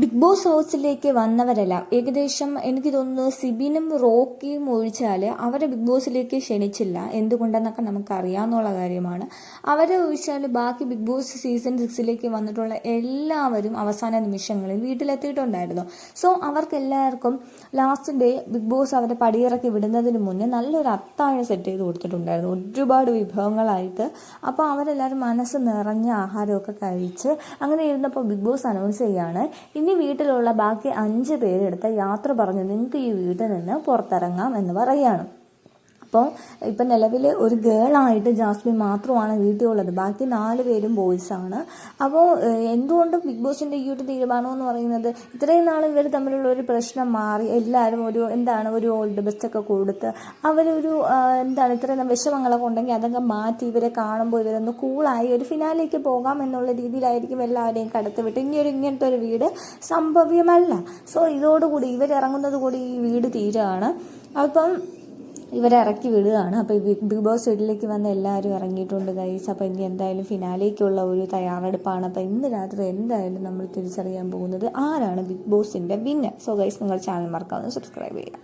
Big boss ഹൗസിലേക്ക് വന്നവരല്ല. ഏകദേശം എനിക്ക് തോന്നുന്നു സിബിനും റോക്കിയും ഒഴിച്ചാൽ അവരെ ബിഗ് ബോസിലേക്ക് ക്ഷണിച്ചില്ല. എന്തുകൊണ്ടെന്നൊക്കെ നമുക്ക് അറിയാവുന്ന കാര്യമാണ്. അവരെ ഒഴിച്ചാൽ ബാക്കി ബിഗ് ബോസ് സീസൺ സിക്സിലേക്ക് വന്നിട്ടുള്ള എല്ലാവരും അവസാന നിമിഷങ്ങളിൽ വീട്ടിലെത്തിയിട്ടുണ്ടായിരുന്നു. സോ അവർക്കെല്ലാവർക്കും ലാസ്റ്റ് ഡേ ബിഗ് ബോസ് അവരെ പടിയിറക്കി വിടുന്നതിന് മുന്നേ നല്ലൊരു അത്താഴം സെറ്റ് ചെയ്ത് കൊടുത്തിട്ടുണ്ടായിരുന്നു. ഒരുപാട് വിഭവങ്ങളായിട്ട്. അപ്പോൾ അവരെല്ലാവരും മനസ്സ് നിറഞ്ഞ ആഹാരമൊക്കെ കഴിച്ച് അങ്ങനെ ഇരുന്നപ്പോൾ ബിഗ് ബോസ് അനൗൺസ് ചെയ്യാണ്. ഇനി വീട്ടിലുള്ള ബാക്കി അഞ്ച് പേരെടുത്ത് യാത്ര പറഞ്ഞു നിങ്ങൾക്ക് ഈ വീട്ടിൽ നിന്ന് പുറത്തിറങ്ങാം എന്ന് പറയുകയാണ് അപ്പോൾ ഇപ്പം നിലവിൽ ഒരു ഗേളായിട്ട് ജാസ്മിൻ മാത്രമാണ് വീട്ടിലുള്ളത്. ബാക്കി നാല് പേരും ബോയ്സാണ് അപ്പോൾ എന്തുകൊണ്ട് ബിഗ് ബോസിന്റെ ഈ ഒരു തീരുമാനം എന്ന് പറയുന്നത് ഇത്രയും നാൾ ഇവർ തമ്മിലുള്ള ഒരു പ്രശ്നം മാറി എല്ലാവരും ഒരു എന്താണ് ഒരു ഓൾഡ് ബെസ്റ്റ് ഒക്കെ കൊടുത്ത് അവരൊരു എന്താണ് ഇത്രയും വിഷമങ്ങളൊക്കെ ഉണ്ടെങ്കിൽ അതൊക്കെ മാറ്റി ഇവരെ കാണുമ്പോൾ ഇവരൊന്ന് കൂളായി ഒരു ഫിനാലേക്ക് പോകാം എന്നുള്ള രീതിയിലായിരിക്കും എല്ലാവരെയും കടത്തിവിട്ട് ഇനി ഒരു ഇങ്ങനത്തെ ഒരു വീട് സംഭവ്യമല്ല. സോ ഇതോടുകൂടി ഇവരിറങ്ങുന്നത് കൂടി ഈ വീട് തീരുകയാണ്. അപ്പം ഇവരെ ഇറക്കി വിടുകയാണ് അപ്പോൾ ബിഗ് ബോസ് വീട്ടിലേക്ക് വന്ന് എല്ലാവരും ഇറങ്ങിയിട്ടുണ്ട് ഗൈസ് അപ്പോൾ ഇനി എന്തായാലും ഫിനാലേക്കുള്ള ഒരു തയ്യാറെടുപ്പാണ്. അപ്പോൾ ഇന്ന് രാത്രി എന്തായാലും നമ്മൾ തിരിച്ചറിയാൻ പോകുന്നത് ആരാണ് ബിഗ് ബോസിന്റെ വിന്നർ സോ ഗൈസ് നിങ്ങൾ ചാനൽ മറക്കാവുന്ന സബ്സ്ക്രൈബ് ചെയ്യുക.